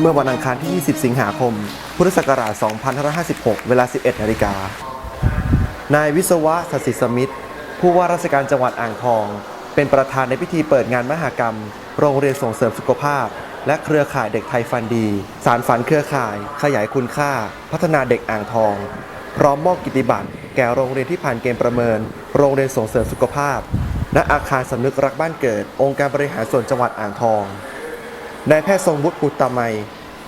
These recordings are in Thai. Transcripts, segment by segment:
เมื่อวันอังคารที่ 20 สิงหาคม พุทธศักราช 2556 เวลา 11 นาฬิกา นายวิศวะสศิสมิทธิ์ผู้ว่าราชการจังหวัดอ่างทอง เป็นประธานในพิธีเปิดงานมหกรรม โรงเรียนส่งเสริมสุขภาพ และเครือข่ายเด็กไทยฟันดี สารฝันเครือข่าย ขยายคุณค่า พัฒนาเด็กอ่างทอง พร้อมมอบกิตติบัตรแก่โรงเรียนที่ผ่านเกณฑ์ประเมิน โรงเรียนส่งเสริมสุขภาพและอาคารสำนึกรักบ้านเกิด องค์การบริหารส่วนจังหวัดอ่างทอง นายแพทย์ทรงวุฒิปุตตมัย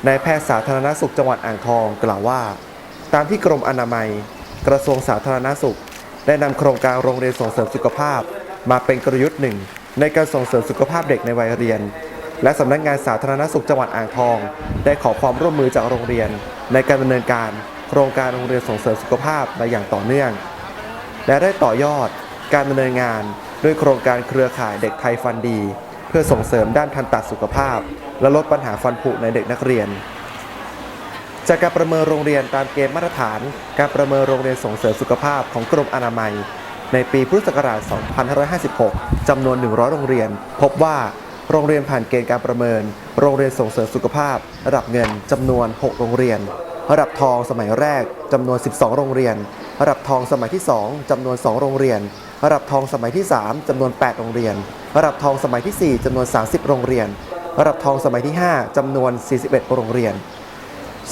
นายแพทย์สาธารณสุขจังหวัดอ่างทองกล่าวว่า ตามที่กรมอนามัย กระทรวงสาธารณสุข ได้นำโครงการโรงเรียนส่งเสริมสุขภาพ มาเป็นกลยุทธ์หนึ่ง ในการส่งเสริมสุขภาพเด็กในวัยเรียน และสำนักงานสาธารณสุขจังหวัดอ่างทอง ได้ขอความร่วมมือจากโรงเรียน ในการดำเนินการ โครงการโรงเรียนส่งเสริมสุขภาพมาอย่างต่อเนื่อง และได้ต่อยอดการดำเนินงานด้วยโครงการเครือข่ายเด็กไทยฟันดี พื่อส่งเสริมด้านทันตสุขภาพ และลดปัญหาฟันผุในเด็กนักเรียน จากการประเมินโรงเรียนตามเกณฑ์มาตรฐาน การประเมินโรงเรียนส่งเสริมสุขภาพของกรมอนามัย ในปีพุทธศักราช 2556 จำนวน 100 โรงเรียน พบว่าโรงเรียนผ่านเกณฑ์การประเมิน โรงเรียนส่งเสริมสุขภาพ ระดับเงินจำนวน 6 โรงเรียน ระดับทองสมัยแรกจำนวน 12 โรงเรียน ระดับทองสมัยที่ 2จำนวน 2 โรงเรียน ระดับทองสมัยที่ 3จำนวน 8 โรงเรียน ระดับทองสมัยที่ 4จำนวน 30 โรงเรียน ระดับทองสมัยที่ 5จำนวน 41 โรงเรียน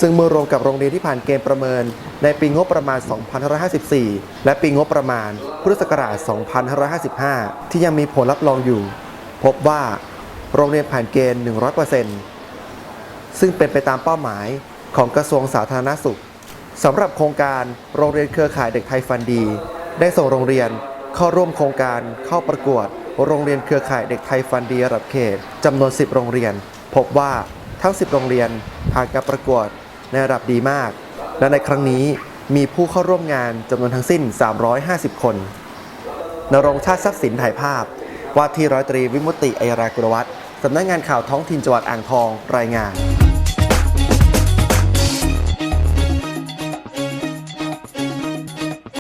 ซึ่งเมื่อรวมกับโรงเรียนที่ผ่านเกณฑ์ประเมิน ในปีงบประมาณ 2554 และปีงบประมาณ พุทธศักราช 2555 ที่ยังมีผลรับรองอยู่ พบว่าโรงเรียนผ่านเกณฑ์ 100%ซึ่งเป็นไปตามเป้าหมายของกระทรวงสาธารณสุข สำหรับโครงการโรงเรียนเครือข่ายเด็กไทยฟันดี ได้ส่งโรงเรียนเข้าร่วมโครงการเข้าประกวด โรงเรียนเครือข่ายเด็กไทยฟันดีระดับเขตจำนวน 10 โรงเรียน พบว่าทั้ง 10 โรงเรียนผ่านการประกวดในระดับดีมาก และในครั้งนี้มีผู้เข้าร่วมงานจำนวนทั้งสิ้น 350 คนนรงชาติทรัพย์สินถ่ายภาพ ว่าที่ร้อยตรีวิมุตติอัยรากุลวัฒน์สำนักงานข่าวท้องถิ่นจังหวัดอ่างทองรายงาน